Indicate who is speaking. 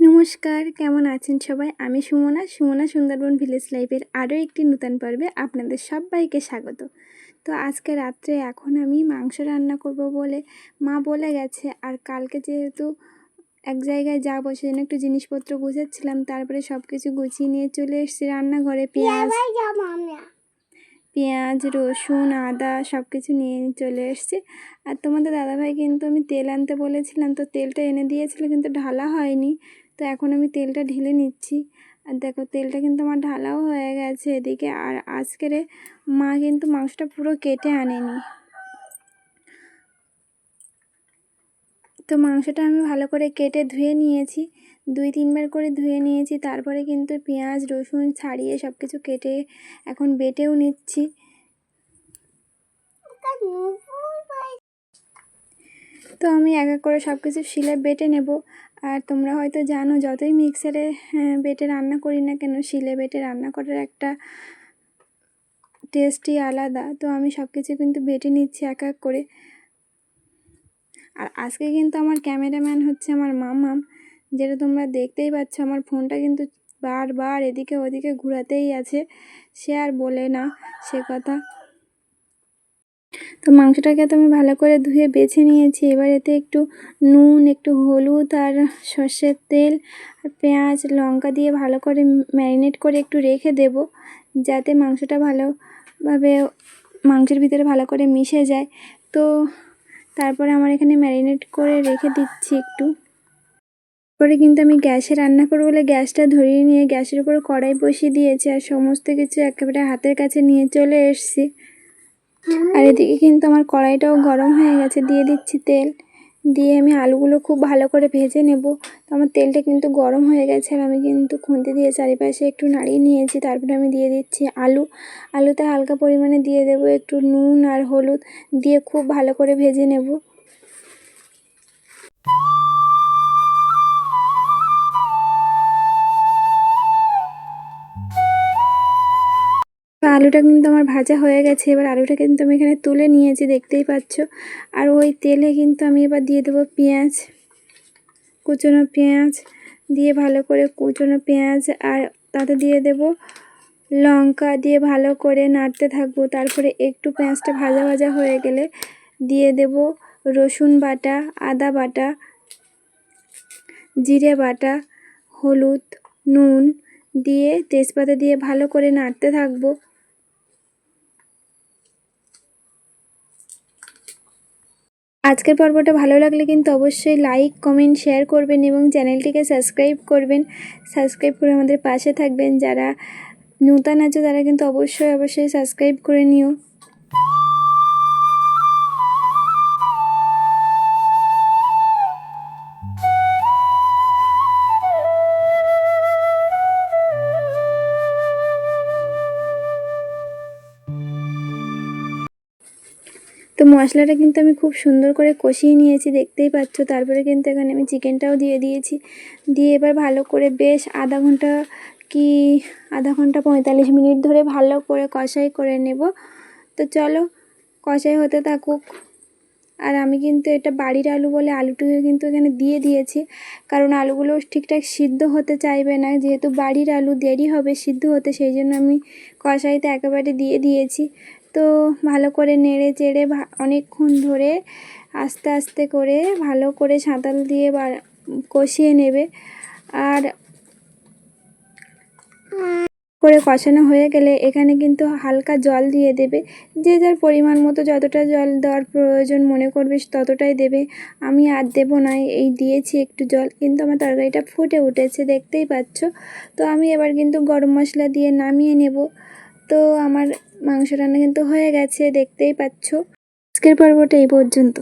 Speaker 1: নমস্কার কেমন আছেন সবাই? আমি সুমনা সুমনা সুন্দরবন ভিলেজ লাইফের আরও একটি নূতন পর্বে আপনাদের সবাইকে স্বাগত। তো আজকে রাত্রে এখন আমি মাংস রান্না করব বলে মা বলে গেছে আর কালকে যেহেতু এক জায়গায় যাব সেজন্য একটু জিনিসপত্র গুছাচ্ছিলাম তারপরে সব কিছু গুছিয়ে নিয়ে চলে এসেছি রান্নাঘরে। পেঁয়াজ পেঁয়াজ রসুন আদা সব কিছু নিয়ে চলে এসেছি। আর তোমাদের দাদাভাই কিন্তু আমি তেল আনতে বলেছিলাম তো তেলটা এনে দিয়েছিল কিন্তু ঢালা হয়নি। তো এখন আমি তেলটা ঢেলে নিচ্ছি। আর দেখো তেলটা কিন্তু আমার ঢালাও হয়ে গেছে এদিকে। আর আজকের মা কিন্তু মাংসটা পুরো কেটে আনেনি। তো মাংসটা আমি ভালো করে কেটে ধুয়ে নিয়েছি। দুই তিনবার করে ধুয়ে নিয়েছি। তারপরে কিন্তু পেঁয়াজ, রসুন ছাড়িয়ে সব কিছু কেটে এখন বেটেও নিচ্ছি। তো আমি এক এক করে সব কিছু শিলে বেটে নেব। আর তোমরা হয়তো জানো যতই মিক্সারে হ্যাঁ, বেটে রান্না করি না কেন শিলে বেটে রান্না করার একটা টেস্টই আলাদা। তো আমি সব কিছু কিন্তু বেটে নিচ্ছি এক এক করে। আর আজকে কিন্তু আমার ক্যামেরাম্যান হচ্ছে আমার মামাম যেটা তোমরা দেখতেই পাচ্ছ আমার ফোনটা কিন্তু বারবার এদিকে ওদিকে ঘোরাতেই আছে। সে আর বলে না সে কথা। তো মাংসটাকে তো আমি ভালো করে ধুয়ে বেছে নিয়েছি। এবার এতে একটু নুন, একটু হলুদ আর সর্ষের তেল আর পেঁয়াজ, লঙ্কা দিয়ে ভালো করে ম্যারিনেট করে একটু রেখে দেব যাতে মাংসটা ভালোভাবে মাংসের ভিতরে ভালো করে মিশে যায়। তো তারপরে আমার এখানে ম্যারিনেট করে রেখে দিচ্ছি একটু। পরে কিন্তু আমি গ্যাসে রান্না করব বলে গ্যাসটা ধরিয়ে নিয়ে গ্যাসের উপর কড়াই বসিয়ে দিয়েছি আর সমস্ত কিছু একেবারে হাতের কাছে নিয়ে চলে এসছি। আর এদিকে কিন্তু আমার কড়াইটাও গরম হয়ে গেছে, দিয়ে দিচ্ছি তেল। দিয়ে আমি আলুগুলো খুব ভালো করে ভেজে নেব। আমার তেলটা কিন্তু গরম হয়ে গেছে আর আমি কিন্তু খুন্তি দিয়ে চারিপাশে একটু নাড়িয়ে নিয়েছি। তারপরে আমি দিয়ে দিচ্ছি আলু। আলুতে হালকা পরিমাণে দিয়ে দেবো একটু নুন আর হলুদ। দিয়ে খুব ভালো করে ভেজে নেব। আলুটা কিন্তু আমার ভাজা হয়ে গেছে। এবার আলুটা কিন্তু আমি এখানে তুলে নিয়েছি, দেখতেই পাচ্ছ। আর ওই তেলে কিন্তু আমি এবার দিয়ে দেবো পেঁয়াজ, কুচনো পেঁয়াজ, দিয়ে ভালো করে কুচনো পেঁয়াজ, আর তাতে দিয়ে দেব লঙ্কা, দিয়ে ভালো করে নাড়তে থাকব। তারপরে একটু পেঁয়াজটা ভাজা ভাজা হয়ে গেলে দিয়ে দেব রসুন বাটা, আদা বাটা, জিরে বাটা, হলুদ, নুন, দিয়ে তেজপাতা দিয়ে ভালো করে নাড়তে থাকব। আজকের পর্বটা ভালো লাগলে কিন্তু অবশ্যই লাইক কমেন্ট শেয়ার করবেন এবং চ্যানেলটিকে সাবস্ক্রাইব করবেন। সাবস্ক্রাইব করে আমাদের পাশে থাকবেন। যারা নূতন আছে তারা কিন্তু অবশ্যই অবশ্যই সাবস্ক্রাইব করে নিও। তো মশলাটা কিন্তু আমি খুব সুন্দর করে কষিয়ে নিয়েছি, দেখতেই পাচ্ছ। তারপরে কিন্তু এখানে আমি চিকেনটাও দিয়ে দিয়েছি। দিয়ে এবার ভালো করে বেশ আধা ঘণ্টা কি আধা ঘণ্টা পঁয়তাল্লিশ মিনিট ধরে ভালো করে কষাই করে নেব। তো চলো, কষাই হতে থাকুক। আর আমি কিন্তু এটা বাড়ির আলু বলে আলুটুকু কিন্তু এখানে দিয়ে দিয়েছি। কারণ আলুগুলো ঠিকঠাক সিদ্ধ হতে চাইবে না। যেহেতু বাড়ির আলু দেরি হবে সিদ্ধ হতে, সেই জন্য আমি কষাইতে একেবারে দিয়ে দিয়েছি। তো ভালো করে নেড়ে চেড়ে অনেকক্ষণ ধরে আস্তে আস্তে করে ভালো করে সাঁতাল দিয়ে কষিয়ে নেবে। আর করে কষানো হয়ে গেলে এখানে কিন্তু হালকা জল দিয়ে দেবে। যে যার পরিমাণ মতো যতটা জল দেওয়ার প্রয়োজন মনে করবে ততটাই দেবে। আমি আর দেবো না, এই দিয়েছি একটু জল, কিন্তু আমার তরকারিটা ফুটে উঠেছে, দেখতেই পাচ্ছ। তো আমি এবার কিন্তু গরম মশলা দিয়ে নামিয়ে নেব। তো আমার মাংস রান্না কিন্তু হয়ে গেছে দেখতেই পাচ্ছ। আজকের পর্বটা এই পর্যন্ত।